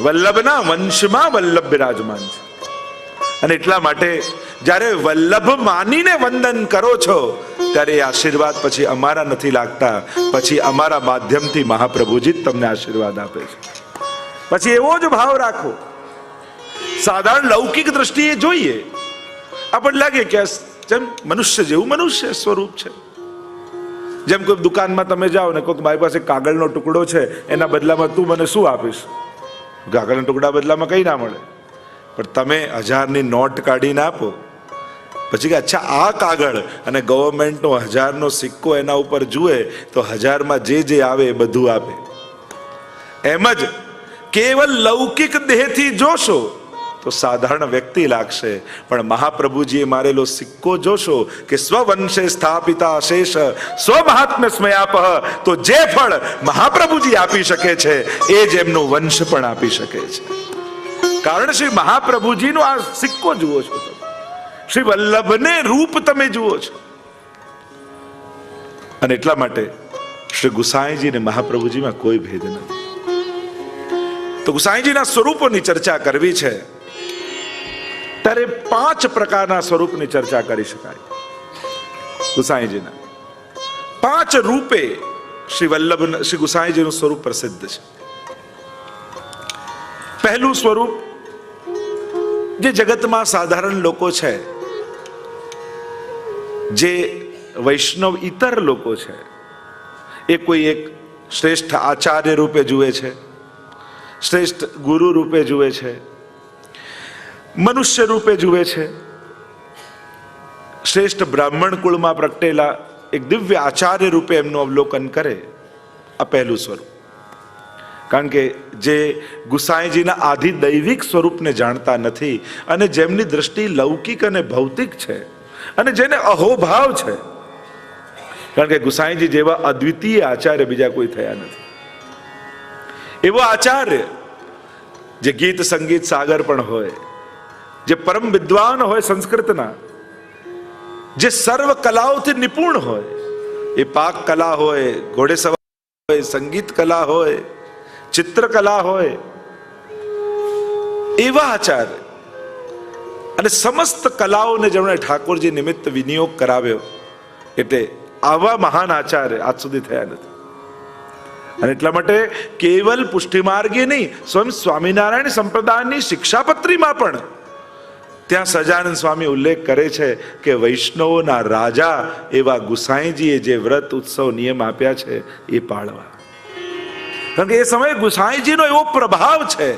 વલ્લભના વંશમાં વલ્લભ બિરાજમાન છે. અને એટલા માટે જ્યારે વલ્લભ માનીને વંદન કરો છો, ત્યારે એ આશીર્વાદ પછી અમારા નથી લાગતા. પછી અમારા માધ્યમથી મહાપ્રભુજી જ તમને આશીર્વાદ આપે છે. પછી એવો જ ભાવ રાખો. સાધારણ લૌકિક દ્રષ્ટિએ જોઈએ. આપણને લાગે કે જેમ મનુષ્ય જેવું મનુષ્ય સ્વરૂપ છે. જેમ કોઈ દુકાનમાં તમે જાઓ ને કોઈક મારી પાસે કાગળનો ટુકડો છે, એના બદલામાં તું મને શું આપીશ? કાગળના ટુકડા બદલામાં કંઈ ના મળે. પણ તમે હજારની નોટ કાઢીને આપો. પછી કે અચ્છા, આ કાગળ અને ગવર્મેન્ટનો હજારનો સિક્કો એના ઉપર જુએ તો હજારમાં જે જે આવે એ બધું આપે. એમ જ કેવલ લૌકિક દેહથી જોશો. તો સાધારણ વ્યક્તિ લાગશે. પણ મહાપ્રભુજીએ મારેલો સિક્કો જોશો કે સ્વવંશે સ્થાપિતા શેષ સ્વમહાત્મ્ય સ્મયાપહ, તો જે ફળ મહાપ્રભુજી આપી શકે છે, એ જ એમનો વંશ પણ આપી શકે છે. કારણ શ્રી મહાપ્રભુજીનો આ સિક્કો જુઓ છો શ્રી વલ્લભને રૂપ તમે જુઓ છો. અને એટલા માટે શ્રી ગુસાઈજી અને મહાપ્રભુજીમાં કોઈ ભેદ નથી. તો ગુસાઈજીના સ્વરૂપોની ચર્ચા કરવી છે. ત્યારે પાંચ પ્રકારના સ્વરૂપની ચર્ચા કરી શકાય. ગુસાઈજીના પાંચ રૂપે શ્રી વલ્લભ શ્રી ગુસાઈજીનું સ્વરૂપ પ્રસિદ્ધ છે. પહેલું સ્વરૂપ જે જગતમાં સાધારણ લોકો છે, જે વૈષ્ણવ ઇતર લોકો છે, એ કોઈ એક શ્રેષ્ઠ આચાર્ય રૂપે જુએ છે, શ્રેષ્ઠ ગુરુ રૂપે જુએ છે મનુષ્ય રૂપે જુએ છે. શ્રેષ્ઠ બ્રાહ્મણ કુળમાં પ્રગટેલા એક દિવ્ય આચાર્ય રૂપે એમનું અવલોકન કરે આ પહેલું સ્વરૂપ. કારણ કે જે ગુસાઈજીના આધિ દૈવિક સ્વરૂપને જાણતા નથી અને જેમની દ્રષ્ટિ લૌકિક અને ભૌતિક છે અને જેને અહોભાવ છે. કારણ કે ગુસાઈજી જેવા અદ્વિતીય આચાર્ય બીજા કોઈ થયા નથી. એવો આચાર્ય જે ગીત સંગીત સાગર પણ હોય જે પરમ વિદ્વાન હોય સંસ્કૃતના, જે સર્વ કલાઓથી નિપુણ હોય, એ પાક કલા હોય ઘોડેસવાર હોય, સંગીત કલા હોય, ચિત્રકલા હોય, એવા આચાર્ય અને સમસ્ત કલાઓને જેમણે ઠાકોરજી નિમિત્ત વિનિયોગ કરાવ્યો, એટલે આવા મહાન આચાર્ય આજ સુધી થયા નથી. અને એટલા માટે કેવલ પુષ્ટિમાર્ગી નહીં, સ્વયં સ્વામિનારાયણ સંપ્રદાયની શિક્ષાપત્રીમાં પણ ત્યાં સજાનંદ સ્વામી ઉલ્લેખ કરે છે કે વૈષ્ણવોના રાજા એવા ગુસાઈજીએ જે વ્રત ઉત્સવ નિયમ આપ્યા છે એ પાળવા. કારણ કે એ સમયે ગુસાઈજીનો એવો પ્રભાવ છે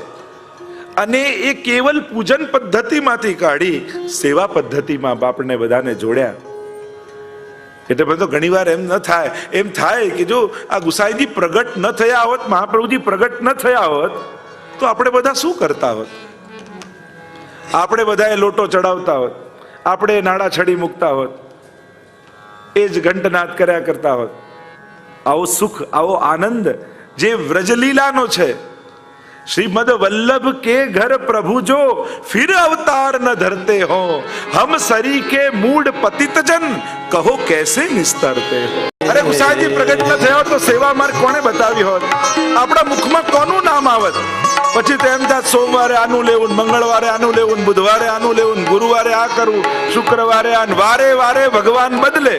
અને એ કેવલ પૂજન પદ્ધતિમાંથી કાઢી સેવા પદ્ધતિમાં આપણને બધાને જોડ્યા. એટલે બધો ઘણીવાર એમ ન થાય, એમ થાય કે જો આ ગુસાઈજી પ્રગટ ન થયા હોત, મહાપ્રભુજી પ્રગટ ન થયા હોત, તો આપણે બધા શું કરતા હોત? આપણે બધાએ લોટો ચડાવતા હોત, આપણે નાણાં છડી મૂકતા હોત, એ જ ઘંટનાદ કર્યા કરતા હોત. આવો સુખ, આવો આનંદ જે વ્રજલીલાનો છે. શ્રીમદ વલ્લભ કે ઘર પ્રભુ જો ફિર અવતાર ન ધરતે હો, હમ સરી કે મૂળ પતિત જન કહો કેસે નિસ્તરતે અરે ઉષાજી, પ્રગટ ન થયા તો સેવા માર્ગ કોણે બતાવી હોત? આપણા મુખમાં કોનું નામ આવત? પછી તો એમ સોમવારે આનું લેવું મંગળવારે આનું લેવું બુધવારે આનું લેવું ગુરુવારે આ કરવું, શુક્રવારે આ વારે વારે ભગવાન બદલે.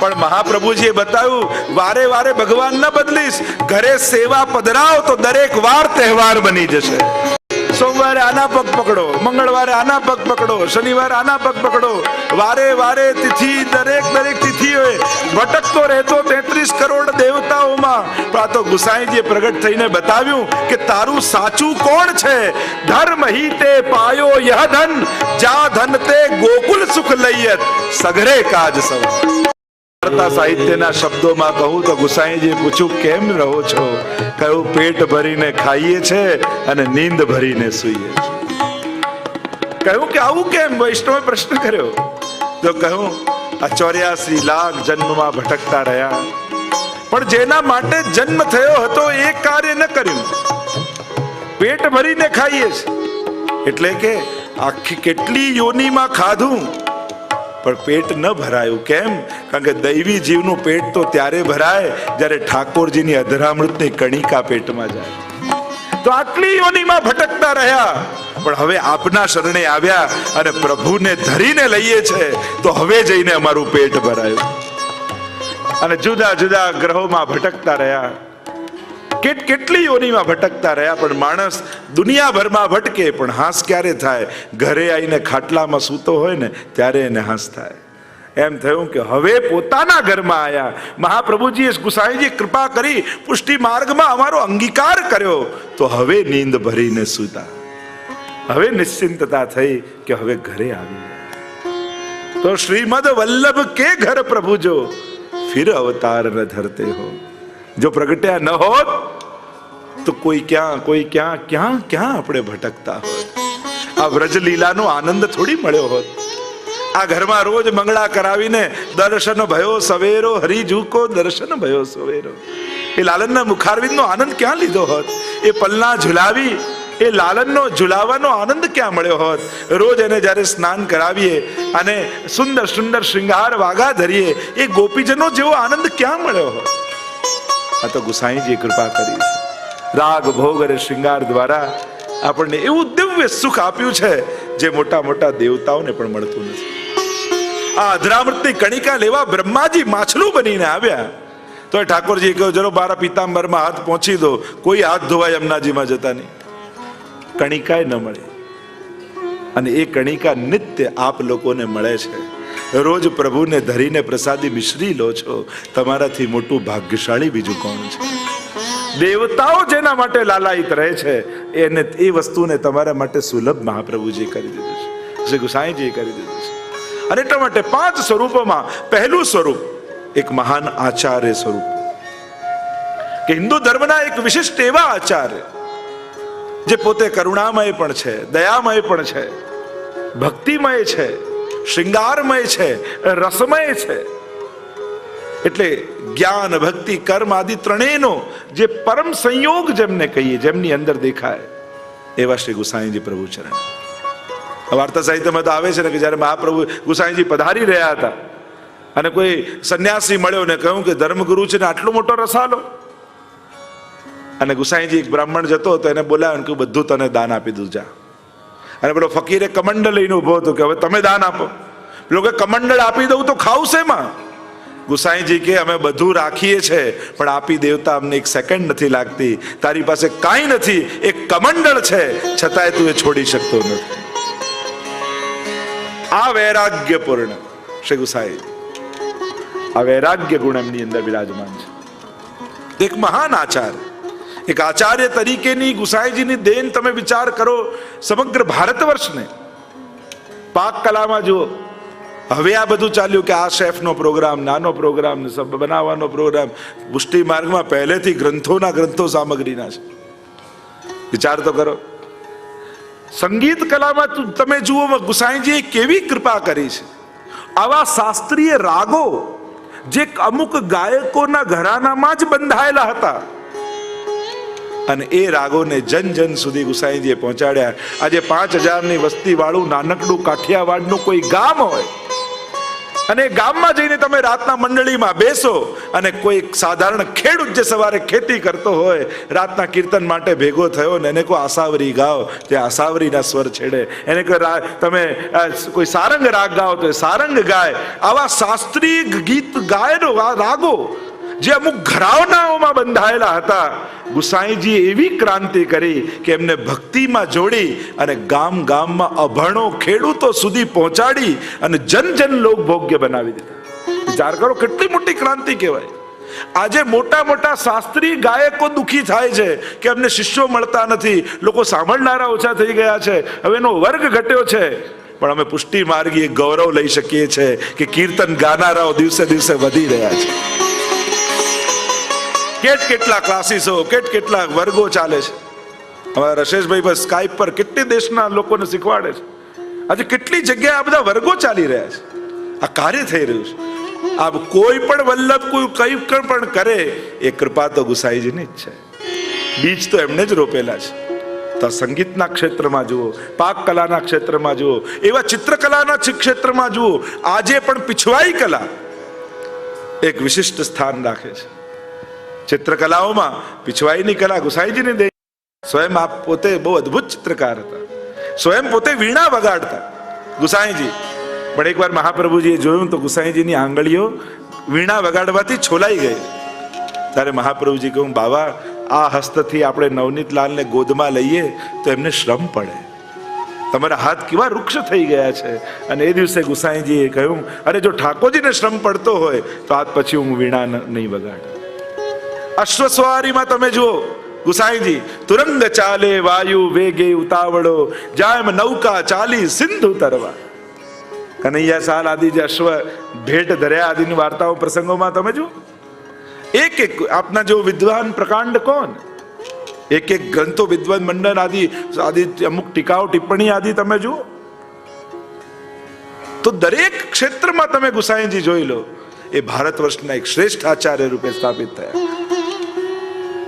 પણ મહાપ્રભુજીએ બતાવ્યું, વારે વારે ભગવાન ન બદલીશ, ઘરે સેવા પધરાવ તો દરેક વાર તહેવાર બની જશે. સોમવારે આના પગ પકડો, મંગળવારે આના પગ પકડો, શનિવારે આના પગ પકડો. વારે વારે તિથિ, દરેક દરેક તિથિઓએ ભટકતો રહેતો તેત્રીસ કરોડ દેવતાઓમાં. પણ આ તો ગુસાઈજીએ પ્રગટ થઈને બતાવ્યું કે તારું સાચું કોણ છે? ધર્મ હિતે પાયો યહ ધન, જા ધન તે ગોકુલ સુખ લઈયત સઘરે કાજ સૌ. સાહિત્યના શબ્દોમાં કહું તો ગુસાઈજીએ પૂછ્યું, કેમ રહો છો? કહ્યું પેટ ભરીને ખાઈએ છે અને નીંદ ભરીને સૂઈએ છે. કહ્યું કે આવું કેમ? વૈષ્ણવે પ્રશ્ન કર્યો. તો કહ્યું, આ ચોર્યાસી લાખ જન્મમાં ભટકતા રહ્યા. પણ જેના માટે જન્મ થયો હતો એ કાર્ય ન કર્યું. પેટ ભરીને ખાઈએ છે. એટલે કે આખી કેટલી યોનીમાં ખાધું? પણ પેટ ન ભરાયું. કેમ? કારણ કે દૈવી જીવનું પેટ તો ત્યારે ભરાય જ્યારે ઠાકોરજીની અધરામૃતની કણિકા પેટમાં જાય. તો આટલી યોનીમાં ભટકતા રહ્યા. પણ હવે આપના શરણે આવ્યા અને પ્રભુને ધરીને લઈએ છે, તો હવે જઈને અમારું પેટ ભરાયું. અને જુદા જુદા ગ્રહોમાં ભટકતા રહ્યા. કેટ કેટલી યોનીમાં ભટકતા રહ્યા, પણ માણસ દુનિયાભરમાં ભટકે, પણ હાંસ ક્યારે થાય? ઘરે આવીને ખાટલામાં સૂતો હોય ને, ત્યારે એને હાંસ થાય. એમ થયું કે હવે પોતાના ઘરમાં આવ્યા મહાપ્રભુજીએ ગુસાઈજી કૃપા કરી, પુષ્ટિ માર્ગમાં અમારો અંગીકાર કર્યો. તો હવે નીંદ ભરીને સૂતા. હવે નિશ્ચિંતતા થઈ કે હવે ઘરે આવી તો શ્રીમદ વલ્લભ કે ઘર પ્રભુ જો ફિર અવતાર ન ધરતે હો. જો પ્રગટ્યા ન હોત, તો કોઈ ક્યાં કોઈ ક્યાં ક્યાં ક્યાં આપણે ભટકતા હોત? આ વ્રજ લીલાનો આનંદ થોડી મળ્યો હોત. આ ઘરમાં રોજ મંગળા કરાવીને દર્શન ભયો સવેરો હરી દર્શન ભયો સવેરો. એ લાલનના મુખારવિંદનો આનંદ ક્યાં લીધો હોત? એ પલ્લા ઝુલાવી, એ લાલનનો ઝુલાવાનો આનંદ ક્યાં મળ્યો હોત? રોજ એને જ્યારે સ્નાન કરાવીએ અને સુંદર સુંદર શૃંગાર વાગા ધરીએ, એ ગોપીજનો જેવો આનંદ ક્યાં મળ્યો હોત? આ તો ગુસાઈજી કૃપા કરી રાગ, ભોગ અને શૃંગાર દ્વારા આપણને એવું દિવ્ય સુખ આપ્યું છે જે મોટા મોટા દેવતાઓને પણ મળતું નથી. આ અધરામૃતની કણિકા લેવા બ્રહ્માજી માછલું બનીને આવ્યા. તો ઠાકોરજી કહ્યું, ચલો મારા પિતાંબરમાં હાથ પહોંચી દો. કોઈ હાથ ધોવા યમુનાજીમાં જતા નહીં. કણિકાય ન મળે. અને એ કણિકા નિત્ય આપ લોકોને મળે છે. રોજ પ્રભુને ધરીને પ્રસાદી મિશ્રી લો છો. તમારાથી મોટું ભાગ્યશાળી બીજું કોણ છે? દેવતાઓ જેના માટે લાલાયિત રહે છે, એને એ વસ્તુને તમારા માટે સુલભ મહાપ્રભુજી કરી દીધું છે. શ્રી ગુસાઈજી કરી દીધું છે. અને એટલા માટે પાંચ સ્વરૂપોમાં પહેલું સ્વરૂપ એક મહાન આચાર્ય સ્વરૂપ. કે હિન્દુ ધર્મના એક વિશિષ્ટ એવા આચાર્ય, જે પોતે કરુણામય પણ છે, દયામય પણ છે, ભક્તિમય છે શૃંગારમય છે, રસમય છે. એટલે જ્ઞાન, ભક્તિ, કર્મ આદિ ત્રણેયનો જે પરમ સંયોગ જેમને કહીએ, જેમની અંદર દેખાય, એવા શ્રી ગુસાઈજી પ્રભુ ચરણ. વાર્તા સાહિત્યમાં તો આવે છે ને કે જ્યારે મહાપ્રભુ ગુસાઈજી પધારી રહ્યા હતા અને કોઈ સંન્યાસી મળ્યો ને કહ્યું કે ધર્મગુરુ છે ને આટલો મોટો રસાલો અને ગુસાઈજી એક બ્રાહ્મણ જતો હતો, એને બોલાવ્યો કે બધું તને દાન આપી દઉં, જા. અને પેલો ફકીરે કમંડળ લઈને ઊભો હતો કે હવે તમે દાન આપો. પેલો કે કમંડળ આપી દઉં તો ખાવ શેમાં ગુસાઈજી કે, અમે બધું રાખીએ છે, પણ આપી દેવતા અમને એક સેકન્ડ નથી લાગતી. તારી પાસે કાંઈ નથી, એક કમંડળ છે. છતાંય તું એ છોડી શકતો નથી. આ વૈરાગ્યપૂર્ણ શ્રી ગુસાઈ. આ વૈરાગ્ય ગુણ એમની અંદર બિરાજમાન છે. એક મહાન આચાર. એક આચાર્ય તરીકેની ગુસાઈજીની દેન તમે વિચાર કરો સમગ્ર ભારત વર્ષને પાક કલામાં જુઓ, હવે આ બધું ચાલ્યું કે આ શેફનો પ્રોગ્રામ, નાનો પ્રોગ્રામ બનાવવાનો પ્રોગ્રામ, પુષ્ટિ માર્ગમાં પહેલેથી ગ્રંથોના ગ્રંથો સામગ્રીના છે. વિચાર તો કરો. સંગીત કલામાં તમે જુઓ, ગુસાઈજીએ કેવી કૃપા કરી છે. આવા શાસ્ત્રીય રાગો, જે અમુક ગાયકોના ઘરાનામાં જ બંધાયેલા હતા. અને એ રાગોને જન જન સુધી ગુસાઈજીએ પહોંચાડ્યા. આજે પાંચ હજારની વસ્તી વાળું નાનકડું કાઠિયાવાડનું કોઈ ગામ હોય. અને ગામમાં જઈને તમે રાતના મંડળીમાં બેસો અને કોઈ સાધારણ ખેડૂત જે સવારે ખેતી કરતો હોય, રાતના કીર્તન માટે ભેગો થયો ને એને કોઈ આસાવરી ગાઓ તે આસાવરીના સ્વર છેડે. એને કોઈ તમે કોઈ સારંગ રાગ ગાઓ તો સારંગ ગાય. આવા શાસ્ત્રીય ગીત ગાયનો રાગો જે અમુક ઘરાવનાઓમાં બંધાયેલા હતા, ગુસાઈજી એવી ક્રાંતિ કરી કે એમને ભક્તિમાં જોડી અને ગામ ગામમાં અભણો ખેડૂતો સુધી પહોંચાડી અને જન જન લોક ભોગ્ય બનાવી દીધા. વિચાર કરો, કેટલી મોટી ક્રાંતિ કહેવાય. આજે મોટા મોટા શાસ્ત્રીય ગાયકો દુખી થાય છે કે અમને શિષ્યો મળતા નથી. લોકો સાંભળનારા ઓછા થઈ ગયા છે. હવે એનો વર્ગ ઘટ્યો છે. પણ અમે પુષ્ટિ માર્ગીય ગૌરવ લઈ શકીએ છીએ કે કીર્તન ગાનારાઓ દિવસે દિવસે વધી રહ્યા છે. કેટ કેટલા ક્લાસીસો કેટ કેટલા વર્ગો ચાલે છે? હવે રશેશભાઈ બસ સ્કાઈપ પર કેટલી દેશના લોકોને શીખવાડે છે? આજે કેટલી જગ્યાએ આ બધા વર્ગો ચાલી રહ્યા છે? આ કાર્ય થઈ રહ્યું છે. આ કોઈ પણ વલ્લભ, કોઈ કઈ પણ કરે, એ કૃપા તો ગુસાઈજીની જ છે. બીજ તો એમને જ રોપેલા છે. તો સંગીતના ક્ષેત્રમાં જુઓ, પાક કલાના ક્ષેત્રમાં જુઓ, એવા ચિત્રકલાના ક્ષેત્રમાં જુઓ, આજે પણ પિછવાઈ કલા એક વિશિષ્ટ સ્થાન રાખે છે. ચિત્રકલાઓમાં પિછવાઈની કલા ગુસાઈજીને દે. સ્વયં આપ પોતે બહુ અદ્ભુત ચિત્રકાર હતા. સ્વયં પોતે વીણા વગાડતા. ગુસાઈજી, પણ એકવાર મહાપ્રભુજીએ જોયું તો ગુસાઈજીની આંગળીઓ વીણા વગાડવાથી છોલાઈ ગઈ. ત્યારે મહાપ્રભુજી કહું બાબા આ હસ્તથી આપણે નવનીત લાલને ગોદમાં લઈએ તો એમને શ્રમ પડે. તમારા હાથ કેવા વૃક્ષ થઈ ગયા છે. અને એ દિવસે ગુસાઈજીએ કહ્યું, અરે, જો ઠાકોરજીને શ્રમ પડતો હોય, તો આજ પછી હું વીણા નહીં વગાડું. અશ્વસવારીમાં તમે જુઓ, ગુસાઈજી, તુરંગ ચાલે વાયુ વેગે ઉતાવળો જામ નૌકા ચાલી સિંધુ તરવા. કનૈયા સાલ આદિ જે અશ્વ ભેટ ધર્યા આદિની વાર્તાઓ પ્રસંગોમાં તમે જુઓ. એક એક આપના જો વિદ્વાન પ્રકાંડ કોણ? એક એક ગ્રંથો વિદ્વાન મંડન આદિ આદિ અમુક ટીકાઓ, ટિપ્પણી આદિ તમે જુઓ. તો દરેક ક્ષેત્રમાં તમે ગુસાઈજી જોઈ લો. એ ભારત વર્ષના એક શ્રેષ્ઠ આચાર્ય રૂપે સ્થાપિત થયા.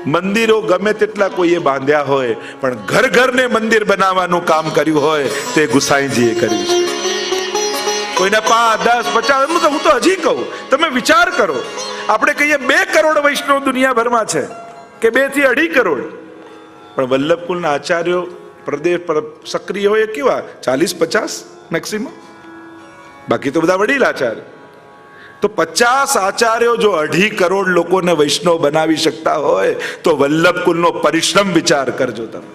મંદિરો ગમે તેટલા કોઈએ બાંધ્યા હોય, પણ ઘર ઘરને મંદિર બનાવવાનું કામ કર્યું હોય, તે ગુસાઈજીએ કર્યું છે. કોઈના પાંચ, દસ, પચાસ હું તો હજી કહું, તમે વિચાર કરો. આપણે કહીએ બે કરોડ વૈષ્ણવ દુનિયાભરમાં છે, કે બેથી અઢી કરોડ. પણ વલ્લભકુલના આચાર્યો પ્રદેશ પર સક્રિય હોય કેવા? ચાલીસ, પચાસ મેક્સિમમ બાકી તો બધા વડીલ આચાર્ય. તો પચાસ આચાર્યો જો અઢી કરોડ લોકોને વૈષ્ણવ બનાવી શકતા હોય, તો વલ્લભકુલનો પરિશ્રમ વિચાર કરજો તમે.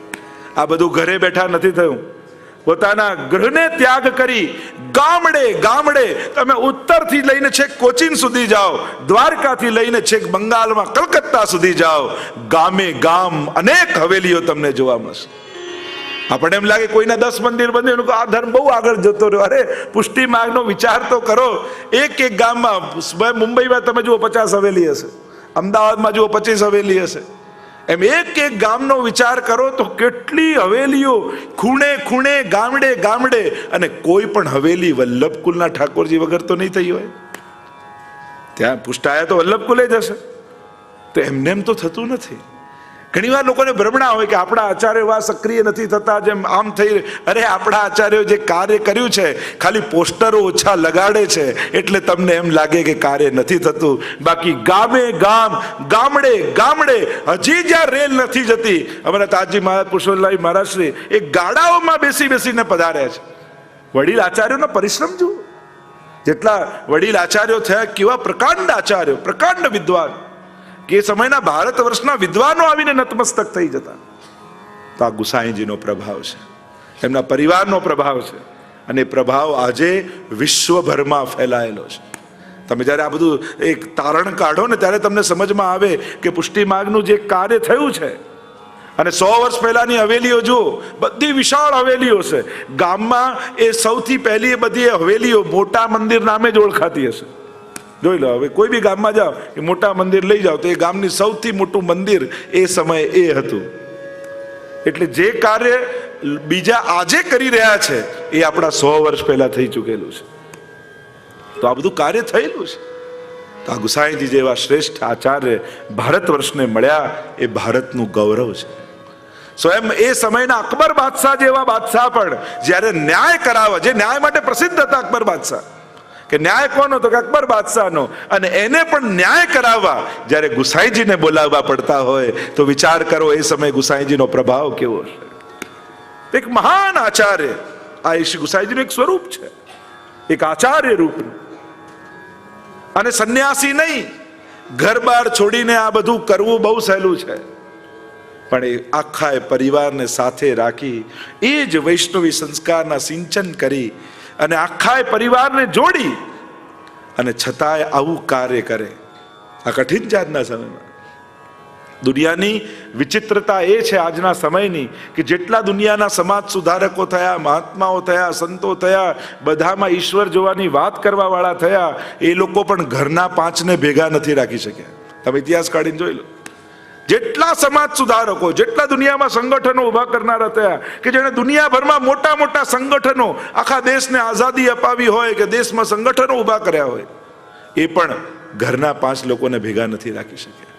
આ બધું ઘરે બેઠા નથી થયું. પોતાના ગૃહને ત્યાગ કરી ગામડે ગામડે તમે ઉત્તરથી લઈને છેક કોચીન સુધી જાઓ, દ્વારકાથી લઈને છેક બંગાળમાં કલકત્તા સુધી જાઓ, ગામે ગામ અનેક હવેલીઓ તમને જોવા મળશે. આપણે એમ લાગે કોઈના દસ મંદિર બંધ એનું આ ધર્મ બહુ આગળ જતો રહ્યો. અરે, પુષ્ટિ માર્ગનો વિચાર તો કરો. એક એક ગામમાં મુંબઈમાં તમે જુઓ, પચાસ હવેલી હશે. અમદાવાદમાં જુઓ, પચીસ હવેલી હશે. એમ એક એક ગામનો વિચાર કરો તો કેટલી હવેલીઓ ખૂણે ખૂણે, ગામડે ગામડે, અને કોઈ પણ હવેલી વલ્લભકુલના ઠાકોરજી વગર તો નહીં થઈ હોય. ત્યાં પુષ્ટાયા તો વલ્લભકુલે જ હશે. તો એમને એમ તો થતું નથી. ઘણીવાર લોકોને ભ્રમણા હોય કે આપણા આચાર્યો એવા સક્રિય નથી થતા, જેમ આમ થઈ અરે, આપણા આચાર્યો જે કાર્ય કર્યું છે, ખાલી પોસ્ટરો ઓછા લગાડે છે, એટલે તમને એમ લાગે કે કાર્ય નથી થતું. બાકી ગામે ગામ, ગામડે ગામડે, હજી જ્યાં રેલ નથી જતી, અમારા તાજી મહારાજ પુરુષોત્તમભાઈ મહારાજશ્રી એ ગાડાઓમાં બેસી બેસીને પધાર્યા છે. વડીલ આચાર્યોનો પરિશ્રમ જુઓ. જેટલા વડીલ આચાર્યો થયા, કેવા પ્રકાંડ આચાર્યો, પ્રકાંડ વિદ્વાન. કે સમયના ભારત વર્ષના વિદ્વાનો આવીને નતમસ્તક થઈ જતા. તો આ ગુસાઈજીનો પ્રભાવ છે. એમના પરિવારનો પ્રભાવ છે. અને પ્રભાવ આજે વિશ્વભરમાં ફેલાયેલો છે. તમે જ્યારે આ બધું એક તારણ કાઢો ને ત્યારે તમને સમજમાં આવે કે પુષ્ટિ માર્ગનું જે કાર્ય થયું છે. અને સો વર્ષ પહેલાની હવેલીઓ જુઓ, બધી વિશાળ હવેલીઓ છે. ગામમાં એ સૌથી પહેલી એ બધી હવેલીઓ મોટા મંદિર નામે જ ઓળખાતી હશે. જોઈ લો, હવે કોઈ બી ગામમાં જાઓ, એ મોટા મંદિર લઈ જાઓ, તો એ ગામની સૌથી મોટું મંદિર એ સમયે એ હતું. એટલે જે કાર્ય બીજા આજે કરી રહ્યા છે, એ આપણા સો વર્ષ પહેલા થઈ ચૂકેલું છે. તો આ બધું કાર્ય થયેલું છે. તો આ ગુસાઈજી જેવા શ્રેષ્ઠ આચાર્ય ભારત વર્ષને મળ્યા, એ ભારતનું ગૌરવ છે. સ્વયં એ સમયના અકબર બાદશાહ જેવા બાદશાહ પણ જ્યારે ન્યાય કરાવે, જે ન્યાય માટે પ્રસિદ્ધ હતા અકબર બાદશાહ કે ન્યાય કોનો? તો કે અકબર બાદશાહનો. અને એને પણ ન્યાય કરાવવા. જ્યારે ગુસાઈજીને બોલાવવા પડતા હોય, તો વિચાર કરો એ સમયે ગુસાઈજીનો પ્રભાવ કેવો છે એક મહાન આચાર્ય, આ શ્રી ગુસાઈજીનું એક સ્વરૂપ છે. એક આચાર્ય રૂપ અને સંન્યાસી નહીં. ઘર બાર છોડીને આ બધું કરવું બહુ સહેલું છે. પણ એ આખા પરિવારને સાથે રાખી, એ જ વૈષ્ણવી સંસ્કારના સિંચન કરી અને આખા પરિવારને જોડી અને છતાંય આવું કાર્ય કરે. આ કઠિન જાતના સમયમાં. દુનિયાની વિચિત્રતા એ છે આજના સમયની કે જેટલા દુનિયાના સમાજ સુધારકો થયા, મહાત્માઓ થયા, સંતો થયા, બધામાં ઈશ્વર જોવાની વાત કરવાવાળા થયા, એ લોકો પણ ઘરના પાંચને ભેગા નથી રાખી શક્યા. તમે ઇતિહાસ કાઢીને જોઈ લો. જેટલા સમાજ સુધારકો, જેટલા દુનિયામાં સંગઠનો ઊભા કરનારા થયા કે જેણે દુનિયાભરમાં મોટા મોટા સંગઠનો આખા દેશને આઝાદી અપાવી હોય કે દેશમાં સંગઠનો ઊભા કર્યા હોય, એ પણ ઘરના પાંચ લોકોને ભેગા નથી રાખી શક્યા.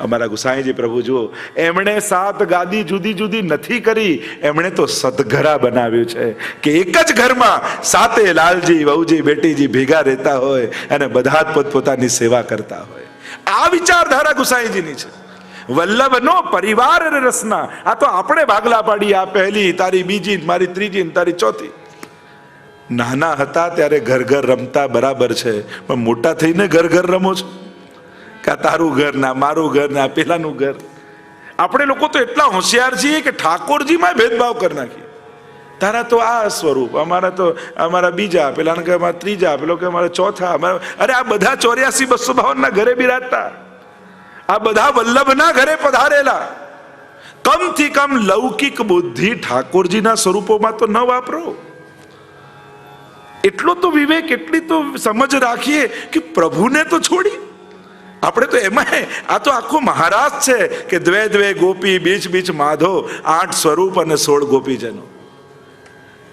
અમારા ગુસાઈજી પ્રભુ, જુઓ, એમણે સાત ગાદી જુદી જુદી નથી કરી, એમણે તો સદઘરા બનાવ્યું છે કે એક જ ઘરમાં સાતે લાલજી, વહુજી, બેટીજી ભેગા રહેતા હોય અને બધા જ પોતપોતાની સેવા કરતા હોય. આ વિચારધારા ગુસાઈજીની છે. વલ્લભનો પરિવાર રસના. આ તો આપણે ભાગલા પાડી, આ પહેલી, તારી બીજી, મારી ત્રીજી તારી ચોથી. નાના હતા ત્યારે ઘર ઘર રમતા બરાબર છે, પણ મોટા થઈને ઘર ઘર રમો છો. કે આ તારું ઘર ના મારું ઘર ના પેલાનું ઘર. આપણે લોકો તો એટલા હોશિયાર છીએ કે ઠાકોરજીમાં ભેદભાવ કરી નાખીએ. તારા તો આ સ્વરૂપ, અમારા તો અમારા બીજા પેલા કે ત્રીજા, પેલો કે અમારા ચોથા, અમારા અરે આ બધા ચોર્યાસી બસો બાવનના ઘરે બિરાજતા. આ બધા વલ્લભના ઘરે પધારેલા. કમથી કમ લૌકિક બુદ્ધિ ઠાકોરજીના સ્વરૂપોમાં તો ન વાપરો. એટલો તો વિવેક, એટલી તો સમજ રાખીએ કે પ્રભુને તો છોડી. આપણે તો એમાં આ તો આખો મહારાજ છે કે દ્વે દ્વે ગોપી, બીચ બીચ માધો, આઠ સ્વરૂપ અને સોળ ગોપીજનો.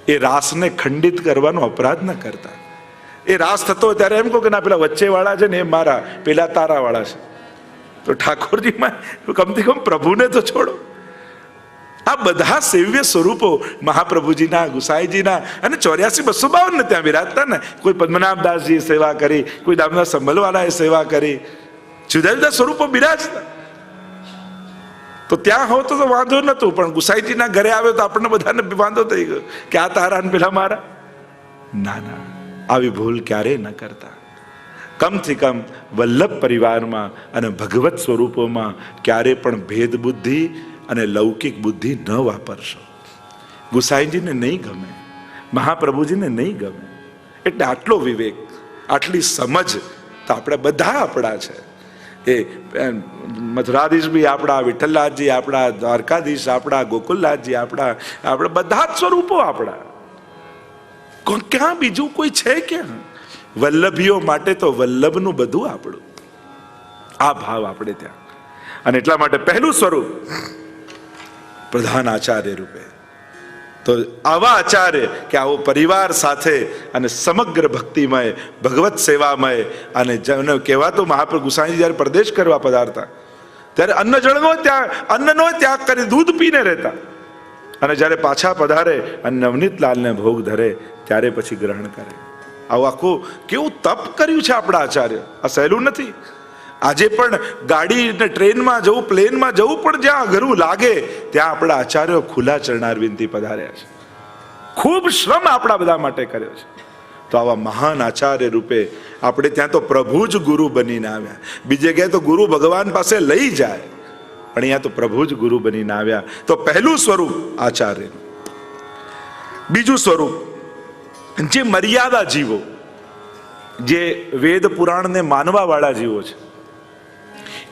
એ રાસને ખંડિત કરવાનો અપરાધ ન કરતા. એ રાસ થતો ત્યારે એમ કહો કે ના, પેલા વચ્ચે વાળા છે ને એ મારા, પેલા તારા વાળા છે. તો ઠાકોરજીમાં કમથી કમ પ્રભુને તો છોડો. આ બધા સેવ્ય સ્વરૂપો મહાપ્રભુજીના, ગુસાઈજીના અને ચોર્યાસી બસો બાવન ને ત્યાં બિરાજતા ને, કોઈ પદ્મનાભદાસજીએ સેવા કરી, કોઈ દામના સંભલવાલાએ સેવા કરી, જુદા જુદા સ્વરૂપો બિરાજતા. તો ત્યાં હોવ તો તો વાંધો નહોતું પણ ગુસાઈજીના ઘરે આવ્યો તો આપણને બધાને વાંધો થઈ ગયો કે આ તારા ને પેલા મારા. ના ના, આવી ભૂલ ક્યારેય ન કરતા. કમથી કમ વલ્લભ પરિવારમાં અને ભગવત સ્વરૂપોમાં ક્યારે પણ ભેદ બુદ્ધિ અને લૌકિક બુદ્ધિ ન વાપરશો. ગુસાઈજીને નહીં ગમે, મહાપ્રભુજીને નહીં ગમે. એટલે આટલો વિવેક, આટલી સમજ તો આપણે બધા આપણા છે. એ મથુરાધીશ બી આપણા, વિઠ્ઠલનાથજી આપણા, દ્વારકાધીશ આપણા, ગોકુલનાથજી આપણા, આપણે બધા જ સ્વરૂપો આપણા. ક્યાં બીજું કોઈ છે ક્યાં? વલ્લભીઓ માટે તો વલ્લભનું બધું આપણું. આ ભાવ આપણે ત્યાં. અને એટલા માટે પહેલું સ્વરૂપ પ્રધાન આચાર્ય રૂપે. તો આવા આચાર્ય કે આવો પરિવાર સાથે અને સમગ્ર ભક્તિમય, ભગવત સેવામય અને જેને કહેવાતો મહાપ્રભુ ગુસાઈજી જ્યારે પ્રદેશ કરવા પધારતા, ત્યારે અન્ન જળનો ત્યાગ, અન્નનો ત્યાગ કરી દૂધ પીને રહેતા. અને જ્યારે પાછા પધારે અને નવનીત લાલને ભોગ ધરે, ત્યારે પછી ગ્રહણ કરે. આવું આખું કેવું તપ કર્યું છે આપણા આચાર્ય? આ સહેલું નથી. આજે પણ ગાડી ને ટ્રેનમાં જવું, પ્લેનમાં જવું પણ જ્યાં અઘરું લાગે, ત્યાં આપણા આચાર્યો ખુલ્લા ચરણાર વિનંતી પધાર્યા છે. ખૂબ શ્રમ આપણા બધા માટે કર્યો છે. તો આવા મહાન આચાર્ય રૂપે આપણે ત્યાં તો પ્રભુ જ ગુરુ બનીને આવ્યા. બીજે ક્યાંય તો ગુરુ ભગવાન પાસે લઈ જાય, પણ અહીંયા તો પ્રભુ જ ગુરુ બનીને આવ્યા. તો પહેલું સ્વરૂપ આચાર્ય બીજું સ્વરૂપ જે મર્યાદા જીવો, જે વેદ પુરાણને માનવા વાળા જીવો છે,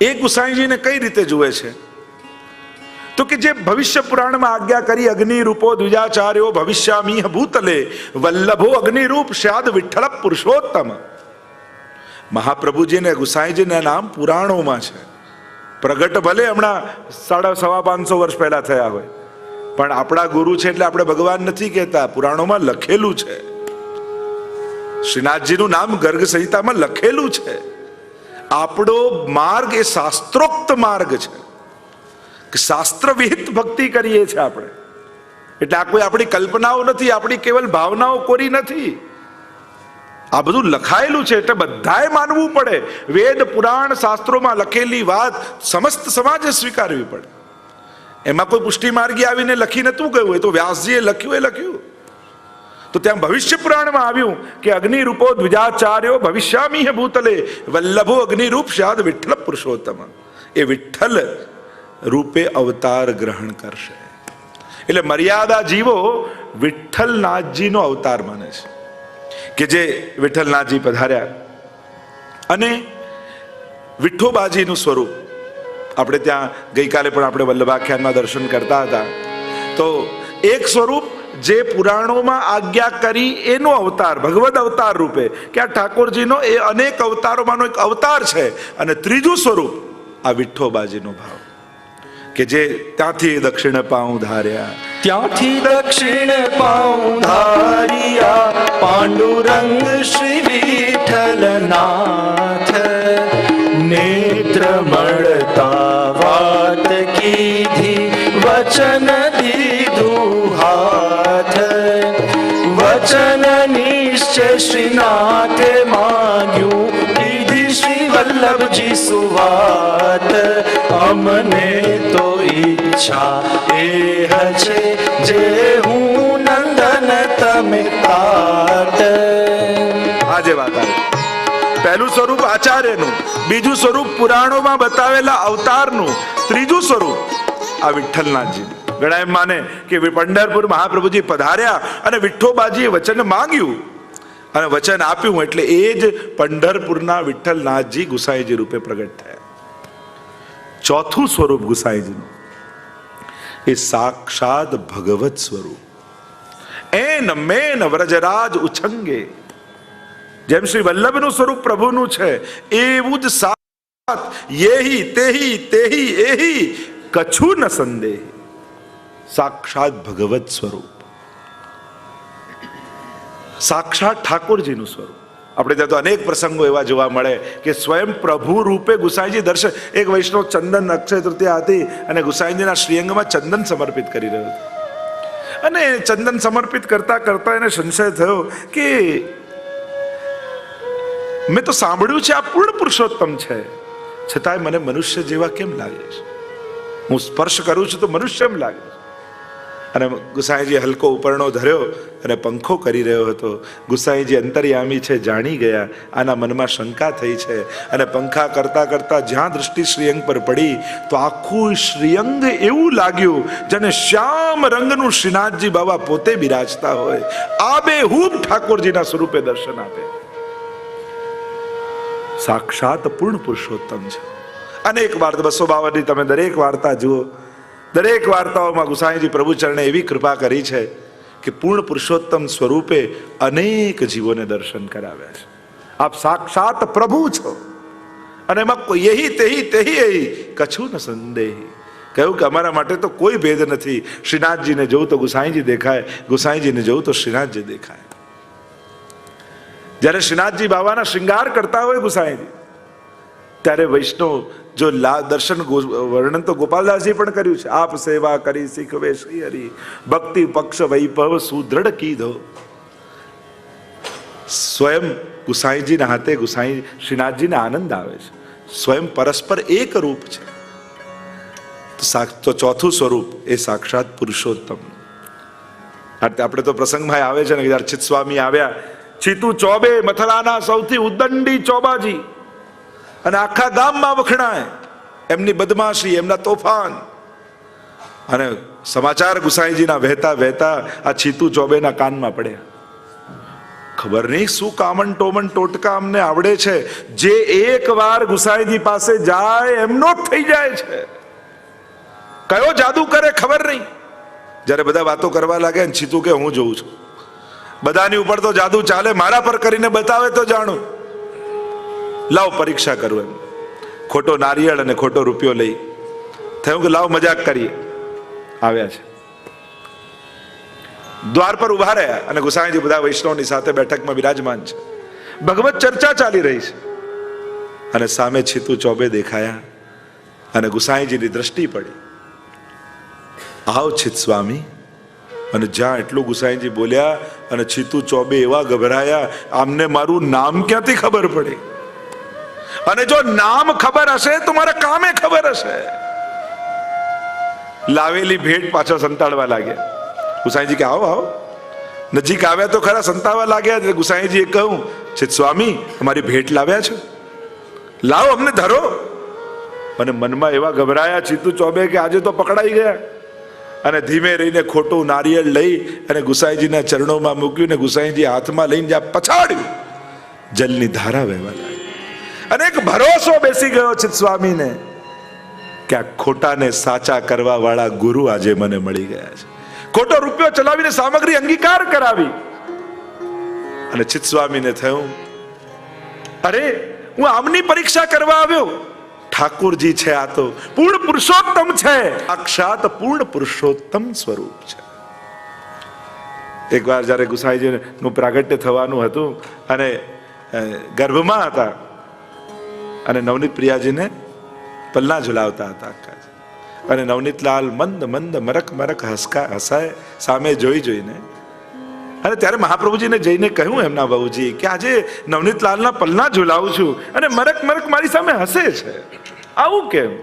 એ ગુસાઈજીને કઈ રીતે જુએ છે? તો કે જે ભવિષ્ય પુરાણમાં આજ્ઞા કરી અગ્નિ રૂપો દ્વિજાચાર્યો ભવિષ્યામી ભૂતલે, વલ્લભો અગ્નિરૂપ શ્યાદ વિઠ્ઠલ પુરુષોત્તમ. મહાપ્રભુજીને, ગુસાઈજીના નામ પુરાણોમાં છે. પ્રગટ ભલે હમણાં સાડા સવા પાંચસો વર્ષ પહેલા થયા હોય. પણ આપણા ગુરુ છે એટલે આપણે ભગવાન નથી કહેતા. પુરાણોમાં લખેલું છે. શ્રીનાથજીનું નામ ગર્ગ સંહિતામાં લખેલું છે. આપણો માર્ગ એ શાસ્ત્રોક્ત માર્ગ છે. કે શાસ્ત્ર ભક્તિ કરીએ છીએ આપણે. એટલે આ કોઈ આપણી કલ્પનાઓ નથી, આપણી કેવલ ભાવનાઓ કોરી નથી. આ બધું લખાયેલું છે એટલે બધાએ માનવું પડે. વેદ, પુરાણ, શાસ્ત્રોમાં લખેલી વાત સમસ્ત સમાજે સ્વીકારવી પડે. એમાં કોઈ પુષ્ટિ માર્ગી આવીને લખી નહોતું ગયું એ તો વ્યાસજીએ લખ્યું એ લખ્યું. તો ત્યાં ભવિષ્ય પુરાણમાં આવ્યું કે અગ્નિરૂપો દ્વિજાચાર્યો ભવિષ્યામી હે ભૂતલે, વલ્લભો અગ્નિરૂપ શાદ વિઠ્ઠલ પુરુષોત્તમ. એ વિઠ્ઠલ રૂપે અવતાર ગ્રહણ કરશે. એટલે મર્યાદા જીવો વિઠ્ઠલનાથજીનો અવતાર માને છે. કે જે વિઠ્ઠલનાથજી પધાર્યા. અને વિઠ્ઠોબાજીનું સ્વરૂપ આપણે ત્યાં ગઈકાલે પણ આપણે વલ્લભાખ્યાનમાં દર્શન કરતા હતા. તો એક સ્વરૂપ જે પુરાણોમાં આજ્ઞા કરી એનો અવતાર, ભગવદ અવતાર રૂપે, કે આ ઠાકોરજીનો એ અનેક અવતારોમાંનો એક અવતાર છે. અને ત્રીજું સ્વરૂપ, આ વિઠ્ઠોબાજીનો ભાવ, કે જે ત્યાંથી દક્ષિણ પાઉં ધાર્યા. ત્યાંથી દક્ષિણ પાઉધારિયા પાંડુરંગ શ્રી વિઠ્ઠલનાથ. વચન દીધું હાથ. વચન નિશ્ચય શ્રીનાથે માગ્યું. દીધી શ્રી વલ્લભજી સુવાત. અમને તો ઈચ્છા એ છે જે હું નંદન તમે તાત આજે વાત પહેલું સ્વરૂપ આચાર્યનું, બીજું સ્વરૂપ પુરાણોમાં બતાવેલા અવતારનું, ત્રીજું સ્વરૂપ આ વિઠ્ઠલનાથજી. ઘણા માને કે પંઢરપુર મહાપ્રભુજી પધાર્યા અને વિઠ્ઠોબાજીએ વચન માંગ્યું. અને વચન આપ્યું એટલે એ જ પંઢરપુરના વિઠ્ઠલનાથજી ગુસાઈજી રૂપે પ્રગટ થયા. ચોથું સ્વરૂપ ગુસાઈજીનું. એ સાક્ષાત ભગવત સ્વરૂપ. એન મેન વ્રજરાજ ઉછંગે. જેમ શ્રી વલ્લભનું સ્વરૂપ પ્રભુનું છે, એવું જ સાત. યેહી તેહી તેહી એહી કછું ન સંદેહ સાક્ષાત ભગવત સ્વરૂપ સાક્ષાત ઠાકોરજીનું સ્વરૂપ આપણે ત્યાં તો અનેક પ્રસંગો એવા જોવા મળે કે સ્વયં પ્રભુ રૂપે ગુસાઈજી દર્શન એક વૈષ્ણવ ચંદન અક્ષય તૃતીયા હતી અને ગુસાઈજીના શ્રીઅંગમાં ચંદન સમર્પિત કરી રહ્યો હતો. અને ચંદન સમર્પિત કરતા કરતા એને સંશય થયો કે મેં તો સાંભળ્યું છે આ પૂર્ણ પુરુષોત્તમ છે. છતાંય મને મનુષ્ય જેવા કેમ લાગે છે? હું સ્પર્શ કરું છું તો મનુષ્ય એમ લાગે અને ગુસાઈજી હલકો ઉપરણો ધર્યો અને પંખો કરી રહ્યો હતો. ગુસાઈજી અંતર્યામી છે, જાણી ગયા. આના મનમાં શંકા થઈ છે. અને પંખા કરતા કરતા જ્યાં દૃષ્ટિ શ્રીઅંગ પર પડી, તો આખું શ્રીઅંગ એવું લાગ્યું જેને શ્યામ રંગનું શ્રીનાથજી બાબા પોતે બિરાજતા હોય. આબે હું ઠાકોરજીના સ્વરૂપે દર્શન આપે. સાક્ષાત પૂર્ણ પુરુષોત્તમ છે. અનેક વાર્તા બસો બાવનની તમે દરેક વાર્તા જુઓ. દરેક વાર્તાઓમાં ગુસાઈજી પ્રભુ ચરણે એવી કૃપા કરી છે કે પૂર્ણ પુરુષોત્તમ સ્વરૂપે અનેક જીવોને દર્શન કરાવ્યા છે. આપ સાક્ષાત પ્રભુ છો. અને એમાં કોઈ તેહી તેહી એહી, કછું ન સંદેહી. કહ્યું કે અમારા માટે તો કોઈ ભેદ નથી. શ્રીનાથજીને જોઉં તો ગુસાઈજી દેખાય, ગુસાઈજીને જોઉં તો શ્રીનાથજી દેખાય. જ્યારે શ્રીનાથજી બાબાના શૃંગાર કરતા હોય ગુસાઈજી, ત્યારે વૈષ્ણવ જો દર્શન વર્ણન તો ગોપાલદાસજી પણ કર્યું છે. આપ સેવા કરી શીખવે શ્રી હરી ભક્તિ પક્ષ વૈભવ સુદ્રઢ કીધો. સ્વયં ગુસાઈજીના હાથે ગુસાઈ શ્રીનાથજીને આનંદ આવે છે. સ્વયં પરસ્પર એક રૂપ છે. તો ચોથું સ્વરૂપ એ સાક્ષાત પુરુષોત્તમ. આપણે તો પ્રસંગમાં આવે છે ને અર્ચિત સ્વામી આવ્યા. ચીતુ ચોબે મથલાના સૌથી ઉદંડી ચોબાજી. અને આખા ગામમાં વખણાય. એમની બદમાશી, એમના તોફાન. અને સમાચાર ગુસાઈજીના વહેતા વહેતા આ છીતુ ચોબેના કાનમાં પડ્યા. ખબર નહીં શું કામન ટોમન ટોટકા અમને આવડે છે. જે એક વાર ગુસાઈજી પાસે જાય, એમનો જ થઈ જાય છે. કયો જાદુ કરે ખબર નહીં. જ્યારે બધા વાતો કરવા લાગે ને ચીતું કે હું જોઉં છું. બધાની ઉપર તો જાદુ ચાલે, મારા પર કરીને બતાવે તો જાણું. લાવ પરીક્ષા કરું એમ. ખોટો નારિયેળ અને ખોટો રૂપિયો લઈ. થયું કે લાવ મજાક કરીએ. આવ્યા છે. દ્વાર પર ઊભા રહ્યા અને ગુસાઈજી બધા વૈષ્ણવની સાથે બેઠકમાં બિરાજમાન છે. ભગવત ચર્ચા ચાલી રહી છે. અને સામે છીતુ ચોબે દેખાયા અને ગુસાઈજીની દ્રષ્ટિ પડી. આવ છીત સ્વામી. અને જ્યાં એટલું ગુસાઈજી બોલ્યા અને છીતુ ચોબે એવા ગભરાયા, આમને મારું નામ ક્યાંથી ખબર પડી? અને જો નામ ખબર હશે તો મારા કામે ખબર હશે. લાવેલી ભેટ પાછળ સંતાડવા લાગ્યા. ગુસાઈજી કે, આવો આવો. નજીક આવ્યા તો ખરા સંતાવા લાગ્યા એટલે ગુસાઈજીએ કહ્યું, છે, સ્વામી, અમારી ભેટ લાવ્યા છે. લાવો, અમને ધરો. અને મનમાં એવા ગભરાયા ચીતુ ચોબે કે, આજે તો પકડાઈ ગયા. અને ધીમે રહીને ખોટું નારિયેળ લઈ અને ગુસાઈજીના ચરણોમાં મૂક્યું ને ગુસાઈજી હાથમાં લઈને જ્યાં પછાડ્યું, જલની ધારા વહેવા અને એક ભરોસો બેસી ગયો છે સ્વામીને કે આ ખોટાને સાચા કરવા વાળા ગુરુ આજે મને મળી ગયા છે. ખોટો રૂપિયો ચલાવીને સામગ્રી અંગીકાર કરાવી. અને ચિત સ્વામીને થયું, અરે, હું આમની પરીક્ષા કરવા આવ્યો. ઠાકોરજી છે આ તો. પૂર્ણ પુરુષોત્તમ છે. સાક્ષાત પૂર્ણ પુરુષોત્તમ સ્વરૂપ છે. એકવાર જ્યારે ગુસાઈજી નું પ્રાગટ્ય થવાનું હતું અને ગર્ભમાં હતા અને નવનીત પ્રિયાજીને પલ્લા ઝુલાવતા હતા આખા અને નવનીતલાલ મંદ મંદ મરક મરક હસકા હસાય સામે જોઈ જોઈને. અને ત્યારે મહાપ્રભુજીને જઈને કહ્યું એમના બહુજી કે આજે નવનીતલાલના પલ્લા ઝુલાવું છું અને મરક મરક મારી સામે હસે છે. આવું કેમ?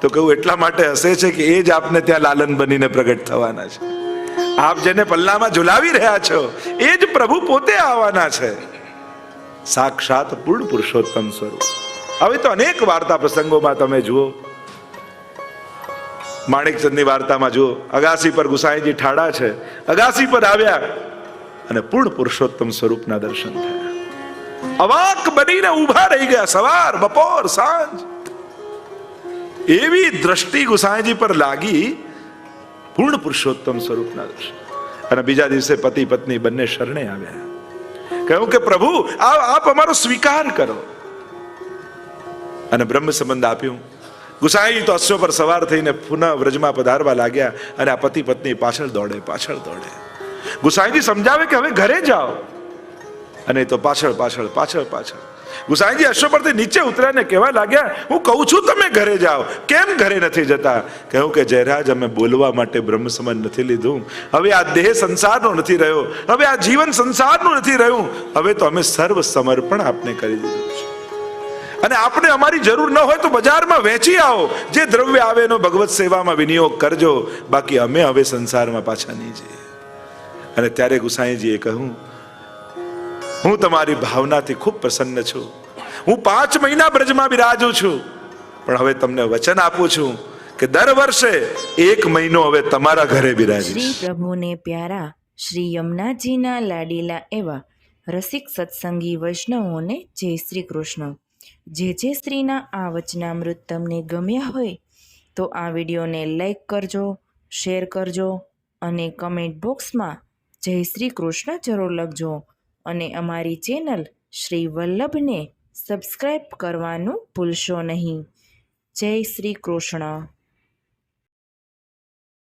તો કહું એટલા માટે હસે છે કે એ જ આપને ત્યાં લાલન બનીને પ્રગટ થવાના છે. આપ જેને પલ્લામાં ઝુલાવી રહ્યા છો, એ જ પ્રભુ પોતે આવવાના છે. સાક્ષાત પૂર્ણ પુરુષોત્તમ સ્વરૂપ. હવે તો અનેક વાર્તા પ્રસંગોમાં તમે જુઓ. માણેકચંદની વાર્તામાં જુઓ. અગાસી પર ગુસાઈજી ઠાડા છે. અગાસી પર આવ્યા અને પૂર્ણ પુરુષોત્તમ સ્વરૂપના દર્શન થયા. અવાક બનીને ઊભા રહી ગયા સવાર, બપોર, સાંજ. એવી દ્રષ્ટિ ગુસાઈજી પર લાગી પૂર્ણ પુરુષોત્તમ સ્વરૂપના દર્શન. અને બીજા દિવસે પતિ પત્ની બંને શરણે આવ્યા. કહ્યું કે પ્રભુ આપ અમારો સ્વીકાર કરો. અને બ્રહ્મ સંબંધ આપ્યું. ગુસાઈ તો અશ્વ પર સવાર થઈને પુનઃ વ્રજમાં પધારવા લાગ્યા અને આ પતિ પત્ની પાછળ દોડે પાછળ દોડે. ગુસાઈજી સમજાવે કે હવે ઘરે જાઓ. અને તો પાછળ પાછળ પાછળ પાછળ. ગુસાઈજી અશ્વ પરથી નીચે ઉતર્યા ને કહેવા લાગ્યા, હું કહું છું તમે ઘરે જાઓ. કેમ ઘરે નથી જતા? કહ્યું કે, જયરાજ, અમે બોલવા માટે બ્રહ્મ સંબંધ નથી લીધું. હવે આ દેહ સંસારનો નથી રહ્યો. હવે આ જીવન સંસારનું નથી રહ્યું. હવે તો અમે સર્વ સમર્પણ આપને કરી દીધું છે. અને આપણે અમારી જરૂર ન હોય તો બજારમાં વેચી આવો. જે દ્રવ્ય આવે એનો ભગવત સેવામાં વિનિયોગ કરજો. બાકી અમે હવે સંસારમાં પાછા નહીં જઈએ. અને ત્યારે ગુસાઈજીએ કહ્યું, હું તમારી ભાવનાથી ખૂબ પ્રસન્ન છું. હું પાંચ મહિના બ્રજમાં બિરાજું છું. પણ હવે તમને વચન આપું છું કે દર વર્ષે એક મહિનો હવે તમારા ઘરે શ્રી પ્રભુને પ્યારા, શ્રી યમુનાજીના લાડીલા એવા રસિક સત્સંગી વૈષ્ણવોને જય શ્રી કૃષ્ણ. જે જે શ્રીના આ વચનામૃત તમને ગમ્યા હોય, તો આ વિડીયોને લાઈક કરજો, શેર કરજો અને કમેન્ટ બોક્સમાં જય શ્રી કૃષ્ણ જરૂર લખજો અને અમારી ચેનલ શ્રી વલ્લભને સબસ્ક્રાઈબ કરવાનું ભૂલશો નહીં. જય શ્રી કૃષ્ણ.